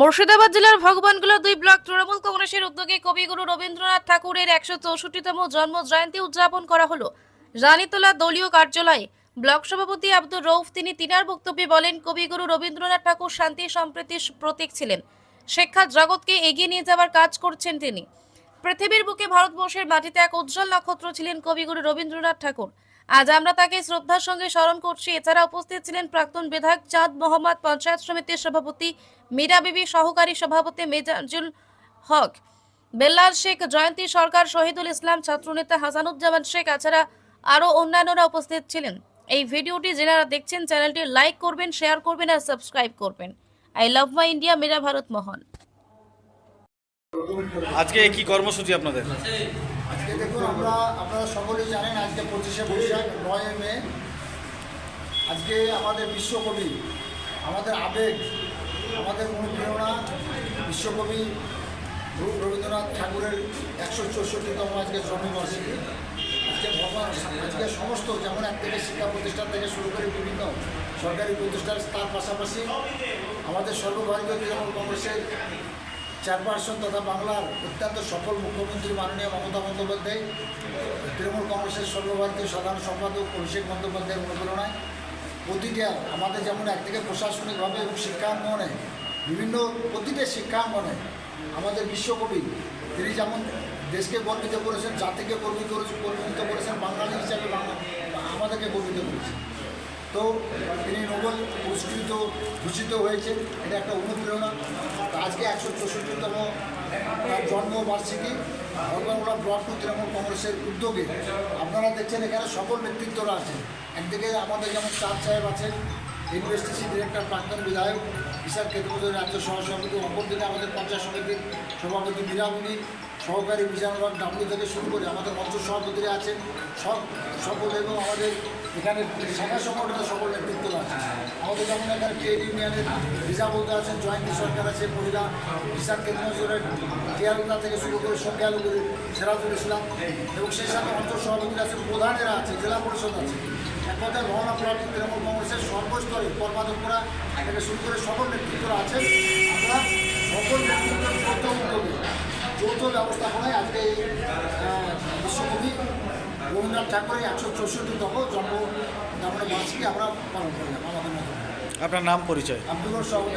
মুর্শিদাবাদ জেলার ভগবানগোলা দুই ব্লক তৃণমূল কংগ্রেসের উদ্যোগে কবিগুরু রবীন্দ্রনাথ ঠাকুরের একশো চৌষট্টিতম জন্ম জয়ন্তী উদযাপন করা হলো। রানীতলা দলীয় কার্যালয়ে ব্লক সভাপতি আব্দুর রৌফ তিনি তিনার বক্তব্যে বলেন, কবিগুরু রবীন্দ্রনাথ ঠাকুর শান্তি সম্প্রীতির প্রতীক ছিলেন। শিক্ষা জগৎকে এগিয়ে নিয়ে যাওয়ার কাজ করছেন তিনি। পৃথিবীর বুকে ভারতবর্ষের মাটিতে এক উজ্জ্বল নক্ষত্র ছিলেন কবিগুরু রবীন্দ্রনাথ ঠাকুর। আজ আমরা তাকে শ্রদ্ধার সঙ্গে স্মরণ করছি। এছাড়া উপস্থিত ছিলেন প্রাক্তন বিধায়ক চাঁদ মোহাম্মদ, পঞ্চায়েত সমিতির সভাপতি মীরা বিবি, সহকারী সভাপতি মেজাজুল হক, বেল্লাল শেখ, জয়ন্তী সরকার, শহীদুল ইসলাম, ছাত্রনেতা হাসানুজ্জামান শেখ, এছাড়া আরও অন্যান্যরা উপস্থিত ছিলেন। এই ভিডিওটি যারা দেখছেন, চ্যানেলটি লাইক করবেন, শেয়ার করবেন আর সাবস্ক্রাইব করবেন। আই লাভ মাই ইন্ডিয়া, মেরা ভারত মহান। আজকে কি কর্মসূচি আপনাদের? আজকে দেখুন আমরা, আপনারা সকলেই জানেন আজকে পঁচিশে বৈশাখ, নয় মে। আজকে আমাদের বিশ্বকবি, আমাদের আবেগ, আমাদের অনুপ্রেরণা বিশ্বকবি রবি- রবীন্দ্রনাথ ঠাকুরের একশো চৌষট্টিতম আজকে জন্মবার্ষিকী। আজকে ভগবান, আজকে সমস্ত যেমন এক থেকে শিক্ষা প্রতিষ্ঠান থেকে শুরু করে বিভিন্ন সরকারি প্রতিষ্ঠান, তার পাশাপাশি আমাদের সর্বভারতীয় তৃণমূল কংগ্রেসের চেয়ারপারসন তথা বাংলার অত্যন্ত সফল মুখ্যমন্ত্রী মাননীয় মমতা বন্দ্যোপাধ্যায়, তৃণমূল কংগ্রেসের সর্বভারতীয় সাধারণ সম্পাদক অভিষেক বন্দ্যোপাধ্যায়ের অনুপ্রেরণায় প্রতিটা আমাদের যেমন একদিকে প্রশাসনিকভাবে এবং শিক্ষাঙ্গনে, বিভিন্ন প্রতিটা শিক্ষাঙ্গনে আমাদের বিশ্বকবি, তিনি যেমন দেশকে গর্বিত করেছেন, জাতিকে গর্বিত করেছেন গর্বিত করেছেন, বাঙালি হিসাবে আমাদেরকে গর্বিত করেছেন। তো তিনি নোবেল পুরস্কৃত, ভূষিত হয়েছেন। এটা একটা অনুপ্রেরণা। আজকে একশো চৌষট্টিতম তার জন্মবার্ষিকী ভগবানগোলা ব্লক টু তৃণমূল কংগ্রেসের উদ্যোগে। আপনারা দেখছেন এখানে সকল নেতৃত্বরা আছেন। একদিকে আমাদের যেমন চাঁদ সাহেব আছেন ইউনিভার্সিটি ডিরেক্টর, প্রাক্তন বিধায়ক বিশাল কেন্দ্রীয় রাজ্য সহসভাপতি, অপরদিকে আমাদের পঞ্চায়েত সমিতির সভাপতি মীরামণি, সহকারী বিজানুরাম ডাব্লু থেকে শুরু করে আমাদের মঞ্চ সভাপতিরা আছেন। সব সকল এবং আমাদের এখানে শাখা সংগঠনের সকল নেতৃত্বরা আছে আমাদের যেমন এখানে ট্রেড ইউনিয়নের রিজার্ভ আছেন জয়ন্তী সরকার আছে, মহিলা বিশাল কেন্দ্রীয় টিয়ারুল্লাহ থেকে শুরু করে সংখ্যালঘু সেরাজুল ইসলাম এবং সেই সাথে অঞ্চল সভাপতিরা আছেন। প্রধানেরা আছে জেলা পরিষদ আছে। এক কথায় রহনা তৃণমূল কংগ্রেসের সর্বস্তরে কর্মাধ্যক্ষরা থেকে শুরু করে সকল নেতৃত্বরা আছেন। আমরা সকল নেতৃত্বের যৌথ উদ্যোগে যৌথ ব্যবস্থাপনায় আজকে এই বিশ্বকবি রবীন্দ্রনাথ ঠাকুরের একশো চৌষট্টিতম জন্ম আমরা বার্ষিকী আমরা পালন করলাম আমাদের মতো আপনার নাম পরিচয়? আব্দুল সভাপতি